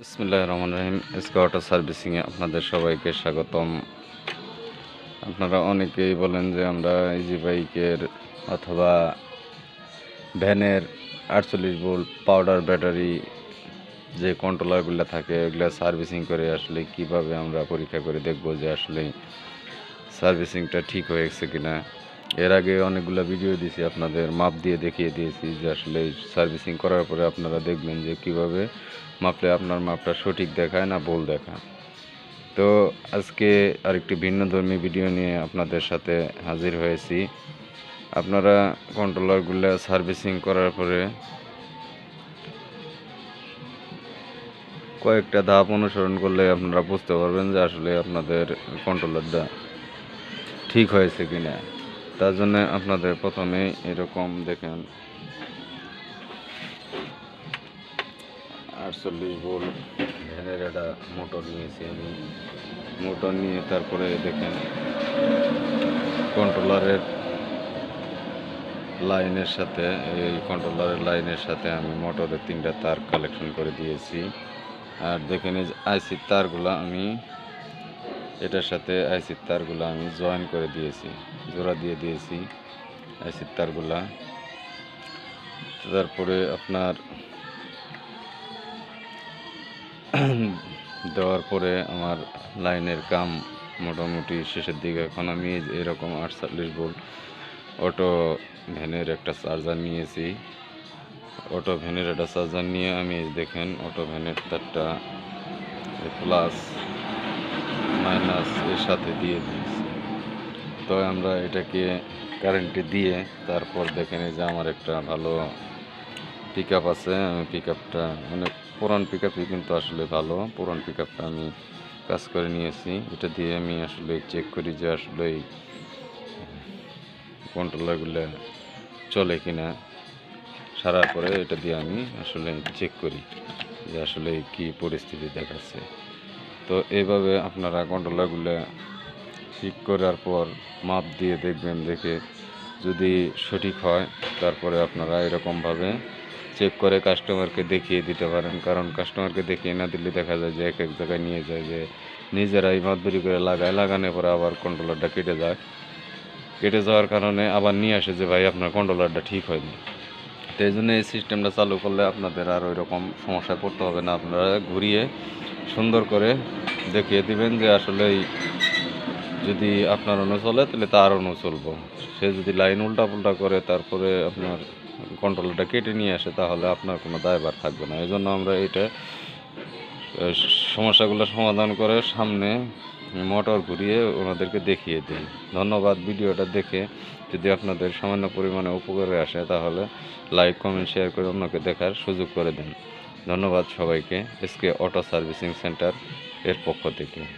বিসমুল্লাহ রহমান রহিম। অটো সার্ভিসিংয়ে আপনাদের সবাইকে স্বাগতম। আপনারা অনেকেই বলেন যে আমরা ইজি বাইকের অথবা ভ্যানের আটচল্লিশ ভোল্ট পাউডার ব্যাটারি যে কন্ট্রোলারগুলো থাকে ওগুলো সার্ভিসিং করে আসলে কীভাবে আমরা পরীক্ষা করে দেখব যে আসলে সার্ভিসিংটা ঠিক হয়ে গেছে কিনা। এর আগে অনেকগুলো ভিডিও দিয়েছি আপনাদের মাপ দিয়ে দেখিয়ে দিয়েছি যে আসলে সার্ভিসিং করার পরে আপনারা দেখবেন যে কীভাবে মাপলে আপনার মাপটা সঠিক দেখায় না ভুল দেখায়। তো আজকে আরেকটি ভিন্ন ধর্মী ভিডিও নিয়ে আপনাদের সাথে হাজির হয়েছি। আপনারা কন্ট্রোলারগুলো সার্ভিসিং করার পরে কয়েকটা ধাপ অনুসরণ করলে আপনারা বুঝতে পারবেন যে আসলে আপনাদের কন্ট্রোলারটা ঠিক হয়েছে কিনা। তার জন্য আপনাদের প্রথমে এরকম দেখেন। আটচল্লিশ ভোল্ট ভ্যানের একটা মোটর নিয়েছি আমি। মোটর নিয়ে তারপরে দেখেন কন্ট্রোলারের লাইনের সাথে, এই কন্ট্রোলারের লাইনের সাথে আমি মোটরের তিনটা তার কালেকশন করে দিয়েছি। আর দেখেন এই আইসির তারগুলো আমি এটার সাথে আইসির তারগুলো আমি জয়েন করে দিয়েছি, জোড়া দিয়ে দিয়েছি আইসির তারগুলা। তারপরে আপনার দেওয়ার পরে আমার লাইনের কাম মোটামুটি শেষের দিকে। এখন আমি এরকম আটচল্লিশ ভোল্ট অটো ভ্যানের একটা চার্জার নিয়েছি। অটো ভ্যানের একটা চার্জার নিয়ে আমি দেখেন, অটো ভ্যানের তারটা প্লাস মাইনাস এর সাথে দিয়ে দিয়েছি। তো আমরা এটাকে কারেন্টে দিয়ে তারপর দেখেন এই যে আমার একটা ভালো পিক আছে, আমি পিক মানে পুরান পিক কিন্তু আসলে ভালো। পুরান পিক আমি কাজ করে নিয়েছি। এটা দিয়ে আমি আসলে চেক করি যে আসলে এই কন্ট্রোলারগুলো চলে কিনা। সারার পরে এটা দিয়ে আমি আসলে চেক করি যে আসলে কি পরিস্থিতি দেখাচ্ছে। তো এইভাবে আপনারা কন্ট্রোলারগুলো ঠিক করার পর মাপ দিয়ে দেখবেন, দেখে যদি সঠিক হয়, তারপরে আপনারা এরকমভাবে চেক করে কাস্টমারকে দেখিয়ে দিতে পারেন। কারণ কাস্টমারকে দেখিয়ে না দিলে দেখা যায় যে এক এক জায়গায় নিয়ে যায় যে নিজেরাই মাতবরি করে লাগায়, লাগানোর পরে আবার কন্ট্রোলারটা কেটে যায়। কেটে যাওয়ার কারণে আবার নিয়ে আসে যে, ভাই, আপনার কন্ট্রোলারটা ঠিক হয়নি। তো এই জন্য এই সিস্টেমটা চালু করলে আপনাদের আর ওই রকম সমস্যায় পড়তে হবে না। আপনারা ঘুরিয়ে সুন্দর করে দেখিয়ে দিবেন যে আসলে যদি আপনার অনু চলে, তাহলে তার অনু চলবো। সে যদি লাইন উল্টা পুল্টা করে, তারপরে আপনার কন্ট্রোলটা কেটে নিয়ে আসে, তাহলে আপনার কোনো দায়বার থাকবে না। এই জন্য আমরা এটা সমস্যাগুলো সমাধান করে সামনে মোটর ঘুরিয়ে ওনাদেরকে দেখিয়ে দিন। ধন্যবাদ ভিডিওটা দেখে। যদি আপনাদের সামান্য পরিমাণে উপকারে আসে, তাহলে লাইক কমেন্ট শেয়ার করে অন্যকে দেখার সুযোগ করে দিন। ধন্যবাদ সবাইকে। এসকে অটো সার্ভিসিং সেন্টার এর পক্ষ থেকে।